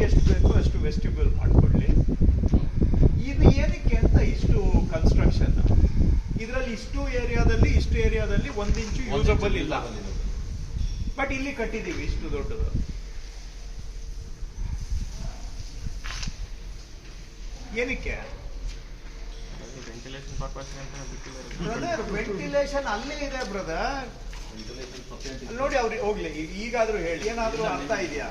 ಎಷ್ಟು ಬೇಕೋ ಅಷ್ಟು ವೆಸ್ಟಿಬ್ಯೂಲ್ ಮಾಡಿಕೊಡ್ಲಿ ಇದು ಏನಕ್ಕೆ ಅಂತ ಇಷ್ಟು ಕನ್ಸ್ಟ್ರಕ್ಷನ್ ಇದರಲ್ಲಿ ಇಷ್ಟು ಏರಿಯಾದಲ್ಲಿ ಇಷ್ಟು ಏರಿಯಾದಲ್ಲಿ ಒಂದು ಇಂಚು ಯೂಸಬಲ್ ಇಲ್ಲ. ಬಟ್ ಇಲ್ಲಿ ಕಟ್ಟಿದೀವಿ ಇಷ್ಟು ದೊಡ್ಡದು. ಏನಕ್ಕೆ? ವೆಂಟಿಲೇಷನ್ ಬ್ರದರ್ ಅಲ್ಲೇ ಇದೆ ಬ್ರದರ್ ನೋಡಿ ಅವ್ರಿಗೆ ಹೋಗ್ಲಿ ಈಗ- ಈಗಾದ್ರೂ ಹೇಳಿ. ಏನಾದ್ರೂ ಅರ್ಥ ಇದೆಯಾ?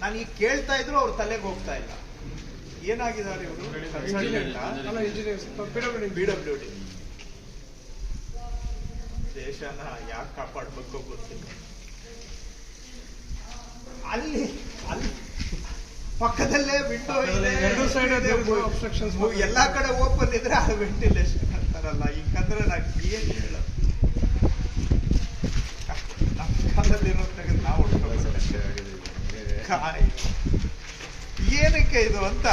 ನಾನು ಈಗ ಕೇಳ್ತಾ ಇದ್ರು ಅವ್ರ ತಲೆಗೆ ಹೋಗ್ತಾ ಇಲ್ಲ. ಏನಾಗಿದ್ದಾರೆ ಇವರು? ಅಲ್ಲ ಇಂಜಿನಿಯರ್ಸ್ ಬಿ ಡಬ್ಲ್ಯೂ ಡಿ ದೇಶನ ಯಾಕೆ ಕಾಪಾಡ್ಬೇಕು ಗೊತ್ತಿಲ್ಲ. ಅಲ್ಲಿ ಅಲ್ಲಿ ಪಕ್ಕದಲ್ಲೇ ವಿಂಡೋ ಇದೆ. ಎರಡು ಸೈಡ್ ಎಲ್ಲಾ ಕಡೆ ಓಪನ್ ಇದ್ರೆ ಅದು ವೆಂಟಿಲೇಷನ್ ಅಂತಾರಲ್ಲ. ಹಿಂಗಂದ್ರೆ ನಾನು ಏನ್ ಹೇಳೋದು? ಕಾಯ್ ಏನಕ್ಕೆ ಇದು ಅಂತ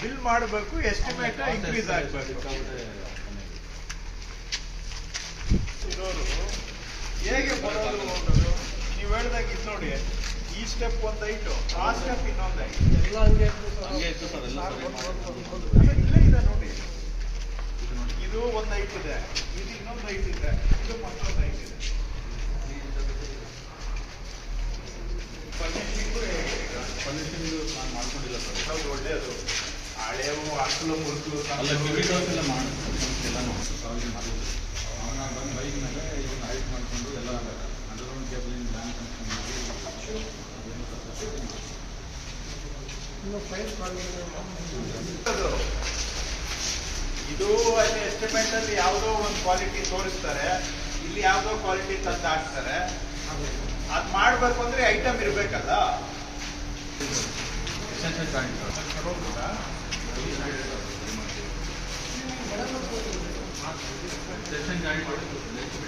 ಬಿಲ್ ಮಾಡಬೇಕು ಎಸ್ಟಿಮೇಟ್ ಇನ್ಕ್ರೀಸ್ ಆಗ್ಬೇಕು. ಇರೋರು ಹೇಗೆ ಬರೋದು? ಹೋಗೋದು ನೀವು ಹೇಳ್ದಾಗ ಇದು ನೋಡಿ. ಈ ಸ್ಟೆಪ್ ಒಂದು ಐಟು ಆ ಸ್ಟೆಪ್ ಇನ್ನೊಂದು ಐಟು ಎಲ್ಲ ಹಂಗೆ ಹಂಗೆ ಸರ್ ಎಲ್ಲ ಇಲ್ಲೇ ಇದೆ ನೋಡಿ ಇದು ಒಂದು ಐಟ್ ಇದೆ ಇದು ಇನ್ನೊಂದು ಐಟ್ ಇದೆ ಇದು ಮತ್ತೊಂದು ಐಟ್ ಇದೆ ಫರ್ನಿಷಿಂಗು ಹೇಗೆ ಈಗ? ಪರ್ಮಿಷನ್ ಹೌದು ಒಳ್ಳೆಯದು ಹಳೆವು ಅಕ್ಕಲು ಮುರುಕಲು ಅಲ್ಲ ಎಲ್ಲ ಮಾಡಿ ಮಾಡಿದ್ರು ಅವನ ಬಂದು ಬೈಕ್ ಮೇಲೆ ಇದನ್ನ ಹೈಟ್ ಮಾಡಿಕೊಂಡು ಎಲ್ಲ ಅಂಡರ್ಗ್ರೌಂಡ್ ಲ್ಯಾಂಡ್ ಕನೆಕ್ಷನ್ ಮಾಡಿ. ಇದು ಅಲ್ಲಿ ಎಸ್ಟಿಮೇಟ್ ಅಲ್ಲಿ ಯಾವುದೋ ಒಂದು ಕ್ವಾಲಿಟಿ ತೋರಿಸ್ತಾರೆ ಇಲ್ಲಿ ಯಾವುದೋ ಕ್ವಾಲಿಟಿ ತಂದು ಹಾಕ್ತಾರೆ ಅದ್ ಮಾಡ್ಬೇಕು ಅಂದ್ರೆ ಐಟಮ್ ಇರ್ಬೇಕಲ್ಲ ಸೆಷನ್ ಜಾಯಿಂಟ್ ಮಾಡಿ